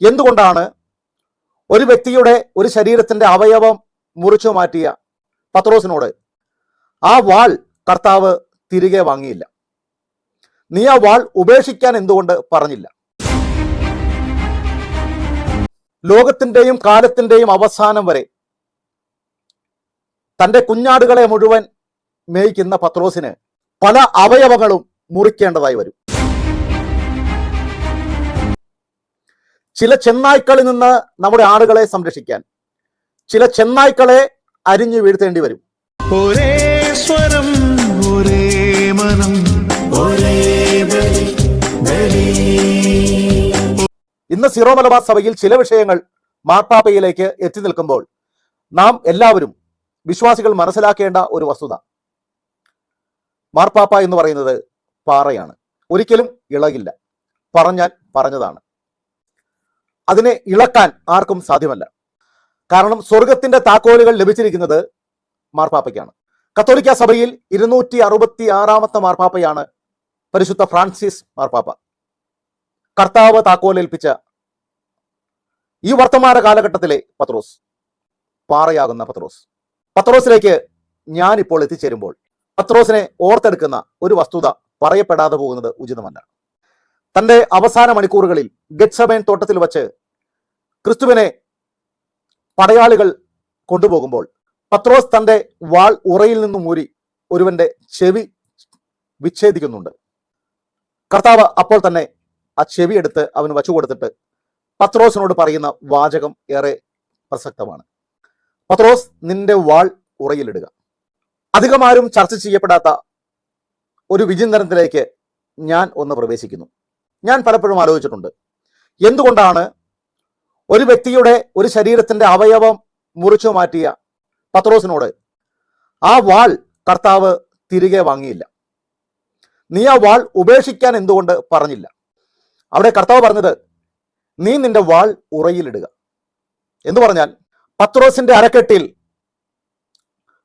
എന്തുകൊണ്ടാണ് ഒരു വ്യക്തിയുടെ ഒരു ശരീരത്തിന്റെ അവയവം മുറിച്ചു മാറ്റിയ പത്രോസിനോട് ആ വാൾ കർത്താവ് തിരികെ വാങ്ങിയില്ല. നീ ആ വാൾ ഉപേക്ഷിക്കാൻ എന്തുകൊണ്ട് പറഞ്ഞില്ല? ലോകത്തിന്റെയും കാലത്തിന്റെയും അവസാനം വരെ തന്റെ കുഞ്ഞാടുകളെ മുഴുവൻ മേയ്ക്കുന്ന പത്രോസിന് പല അവയവങ്ങളും മുറിക്കേണ്ടതായി വരും. ചില ചെന്നായ്ക്കളിൽ നിന്ന് നമ്മുടെ ആടുകളെ സംരക്ഷിക്കാൻ ചില ചെന്നായ്ക്കളെ അരിഞ്ഞു വീഴ്ത്തേണ്ടി വരും. ഒരേ സ്വരം ഒരേ മനം ഒരേ ഇന്ന് സിറോ മലബാർ സഭയിൽ ചില വിഷയങ്ങൾ മാർപ്പാപ്പയിലേക്ക് എത്തി നിൽക്കുമ്പോൾ നാം എല്ലാവരും വിശ്വാസികൾ മനസ്സിലാക്കേണ്ട ഒരു വസ്തുത. മാർപ്പാപ്പ എന്ന് പറയുന്നത് പാറയാണ്. ഒരിക്കലും ഇളകില്ല. പറഞ്ഞാൽ പറഞ്ഞതാണ്. അതിനെ ഇളക്കാൻ ആർക്കും സാധ്യമല്ല. കാരണം സ്വർഗത്തിന്റെ താക്കോലുകൾ ലഭിച്ചിരിക്കുന്നത് മാർപ്പാപ്പയ്ക്കാണ്. കത്തോലിക്ക സഭയിൽ ഇരുന്നൂറ്റി അറുപത്തി ആറാമത്തെ മാർപ്പാപ്പയാണ് പരിശുദ്ധ ഫ്രാൻസിസ് മാർപ്പാപ്പ. കർത്താവ് താക്കോലേൽപ്പിച്ച ഈ വർത്തമാന കാലഘട്ടത്തിലെ പത്രോസ് പാറയാകുന്ന പത്രോസ്. പത്രോസിലേക്ക് ഞാൻ ഇപ്പോൾ എത്തിച്ചേരുമ്പോൾ പത്രോസിനെ ഓർത്തെടുക്കുന്ന ഒരു വസ്തുത പറയപ്പെടാതെ പോകുന്നത് ഉചിതമല്ല. തന്റെ അവസാന മണിക്കൂറുകളിൽ ഗെറ്റ്സമേൻ തോട്ടത്തിൽ വച്ച് ക്രിസ്തുവിനെ പടയാളികൾ കൊണ്ടുപോകുമ്പോൾ പത്രോസ് തന്റെ വാൾ ഉറയിൽ നിന്നും ഊരി ഒരുവന്റെ ചെവി വിച്ഛേദിക്കുന്നുണ്ട്. കർത്താവ് അപ്പോൾ തന്നെ ആ ചെവി എടുത്ത് അവന് വച്ചു കൊടുത്തിട്ട് പത്രോസിനോട് പറയുന്ന വാചകം ഏറെ പ്രസക്തമാണ്. പത്രോസ് നിന്റെ വാൾ ഉറയിലിടുക. അധികമാരും ചർച്ച ചെയ്യപ്പെടാത്ത ഒരു വിചിന്തനത്തിലേക്ക് ഞാൻ ഒന്ന് പ്രവേശിക്കുന്നു. ഞാൻ പലപ്പോഴും ആലോചിച്ചിട്ടുണ്ട് എന്തുകൊണ്ടാണ് ഒരു വ്യക്തിയുടെ ഒരു ശരീരത്തിന്റെ അവയവം മുറിച്ചു മാറ്റിയ പത്രോസിനോട് ആ വാൾ കർത്താവ് തിരികെ വാങ്ങിയില്ല. നീ ആ വാൾ ഉപേക്ഷിക്കാൻ എന്തുകൊണ്ട് പറഞ്ഞില്ല? അവിടെ കർത്താവ് പറഞ്ഞത് നീ നിന്റെ വാൾ ഉറയിലിടുക. എന്ന് പറഞ്ഞാൽ പത്രോസിന്റെ അരക്കെട്ടിൽ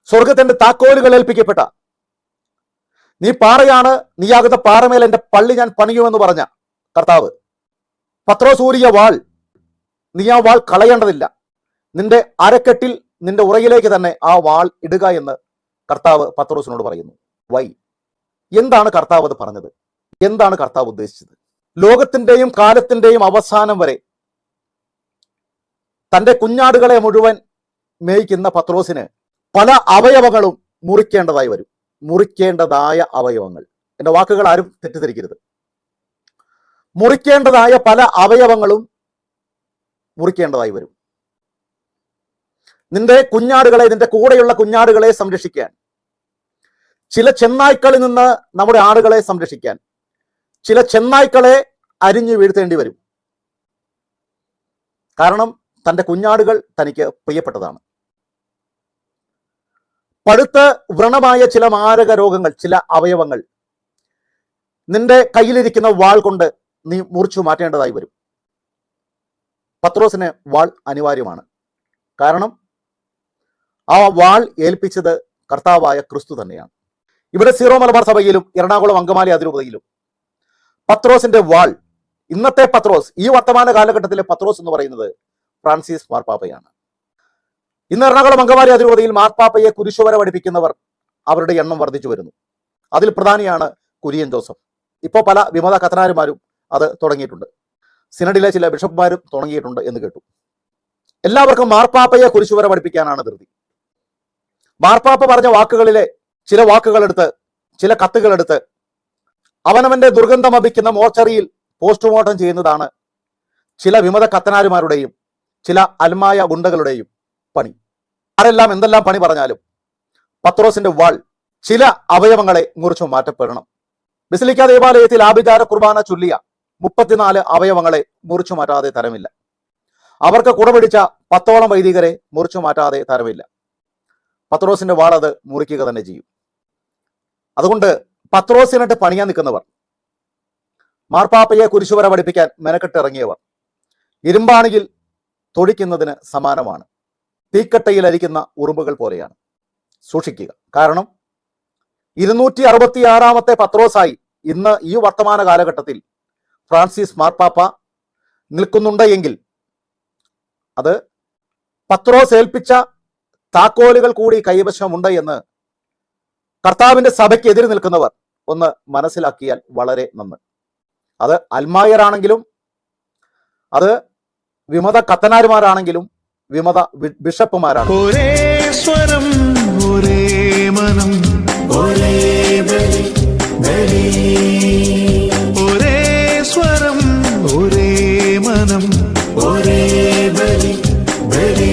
സ്വർഗത്തിന്റെ താക്കോലുകൾ ഏൽപ്പിക്കപ്പെട്ട നീ പാറയാണ് നീയാകുന്ന പാറമേൽ എന്റെ പള്ളി ഞാൻ പണിയുമെന്ന് പറഞ്ഞ കർത്താവ് പത്രോസ് ഊരിയ വാൾ. നീ ആ വാൾ കളയേണ്ടതില്ല. നിന്റെ അരക്കെട്ടിൽ നിന്റെ ഉറയിലേക്ക് തന്നെ ആ വാൾ ഇടുക എന്ന് കർത്താവ് പത്രോസിനോട് പറയുന്നു. വൈ. എന്താണ് കർത്താവ് അത് പറഞ്ഞത്? എന്താണ് കർത്താവ് ഉദ്ദേശിച്ചത്? ലോകത്തിന്റെയും കാലത്തിന്റെയും അവസാനം വരെ തന്റെ കുഞ്ഞാടുകളെ മുഴുവൻ മേയ്ക്കുന്ന പത്രോസിന് പല അവയവങ്ങളും മുറിക്കേണ്ടതായി വരും. മുറിക്കേണ്ടതായ അവയവങ്ങൾ. എന്റെ വാക്കുകൾ ആരും തെറ്റിദ്ധരിക്കരുത്. മുറിക്കേണ്ടതായ പല അവയവങ്ങളും മുറിക്കേണ്ടതായി വരും. നിന്റെ കുഞ്ഞാടുകളെ നിന്റെ കൂടെയുള്ള കുഞ്ഞാടുകളെ സംരക്ഷിക്കാൻ ചില ചെന്നായ്ക്കളിൽ നിന്ന് നമ്മുടെ ആടുകളെ സംരക്ഷിക്കാൻ ചില ചെന്നായ്ക്കളെ അരിഞ്ഞു വീഴ്ത്തേണ്ടി വരും. കാരണം തന്റെ കുഞ്ഞാടുകൾ തനിക്ക് പ്രിയപ്പെട്ടതാണ്. പഴുത്ത് വ്രണമായ ചില മാരക രോഗങ്ങൾ ചില അവയവങ്ങൾ നിന്റെ കയ്യിലിരിക്കുന്ന വാൾ കൊണ്ട് നീ മുറിച്ചു മാറ്റേണ്ടതായി വരും. പത്രോസിന് വാൾ അനിവാര്യമാണ്. കാരണം ആ വാൾ ഏൽപ്പിച്ചത് കർത്താവായ ക്രിസ്തു തന്നെയാണ്. ഇവിടെ സീറോ മലബാർ സഭയിലും എറണാകുളം അങ്കമാലി അതിരൂപതയിലും പത്രോസിന്റെ വാൾ ഇന്നത്തെ പത്രോസ് ഈ വർത്തമാന കാലഘട്ടത്തിലെ പത്രോസ് എന്ന് പറയുന്നത് ഫ്രാൻസിസ് മാർപ്പാപ്പയാണ്. ഇന്ന് എറണാകുളം അങ്കമാലി അതിരൂപതയിൽ മാർപ്പാപ്പയെ കുരിശുവര പഠിപ്പിക്കുന്നവർ അവരുടെ എണ്ണം വർദ്ധിച്ചു വരുന്നു. അതിൽ പ്രധാനിയാണ് കുര്യൻ ജോസഫ്. ഇപ്പോൾ പല വിമത കത്തനാരുമാരും അത് തുടങ്ങിയിട്ടുണ്ട്. സിനഡിലെ ചില ബിഷപ്പുമാരും തുടങ്ങിയിട്ടുണ്ട് എന്ന് കേട്ടു. എല്ലാവർക്കും മാർപ്പാപ്പയെ കുരിശുവര പഠിപ്പിക്കാനാണ് ധൃതി. മാർപ്പാപ്പ പറഞ്ഞ വാക്കുകളിലെ ചില വാക്കുകളെടുത്ത് ചില കത്തുകളെടുത്ത് അവനവന്റെ ദുർഗന്ധം അപിക്കുന്ന മോർച്ചറിയിൽ പോസ്റ്റ്മോർട്ടം ചെയ്യുന്നതാണ് ചില വിമത കത്തനാരുമാരുടെയും ചില അൽമായ ഗുണ്ടകളുടെയും പണി. ആരെല്ലാം എന്തെല്ലാം പണി പറഞ്ഞാലും പത്രോസിന്റെ വാൾ ചില അവയവങ്ങളെ മുറിച്ചു മാറ്റപ്പെടണം. ബിസിലിക്ക ദേവാലയത്തിൽ ആഭിചാര കുർബാന ചൊല്ലിയ മുപ്പത്തിനാല് അവയവങ്ങളെ മുറിച്ചു മാറ്റാതെ തരമില്ല. അവർക്ക് കുടപിടിച്ച പത്തോളം വൈദികരെ മുറിച്ചു മാറ്റാതെ തരമില്ല. പത്രോസിന്റെ വാൾ അത് മുറിക്കുക തന്നെ ചെയ്യും. അതുകൊണ്ട് പത്രോസിനിട്ട് പണിയാൻ നിൽക്കുന്നവർ മാർപ്പാപ്പയെ കുരിശുവര പഠിപ്പിക്കാൻ മെനക്കെട്ട് ഇറങ്ങിയവർ ഇരുമ്പാണിയിൽ തൊഴിക്കുന്നതിന് സമാനമാണ്. തീക്കട്ടയിൽ അരിക്കുന്ന ഉറുമ്പുകൾ പോലെയാണ്. സൂക്ഷിക്കുക. കാരണം ഇരുന്നൂറ്റി അറുപത്തി ആറാമത്തെ പത്രോസായി ഇന്ന് ഈ വർത്തമാന കാലഘട്ടത്തിൽ ഫ്രാൻസിസ് മാർപ്പാപ്പ നിൽക്കുന്നുണ്ട് എങ്കിൽ അത് പത്രോസ് ഏൽപ്പിച്ച താക്കോലുകൾ കൂടി കൈവശമുണ്ട് എന്ന് കർത്താവിന്റെ സഭയ്ക്ക് എതിര് നിൽക്കുന്നവർ ഒന്ന് മനസ്സിലാക്കിയാൽ വളരെ നന്ന്. അത് അൽമായരാണെങ്കിലും അത് വിമത കത്തനാരുമാരാണെങ്കിലും വിമത ബിഷപ്പുമാരാണ്. ഒരേ മനം ഒരേ மனம் ஒரே பலி பலி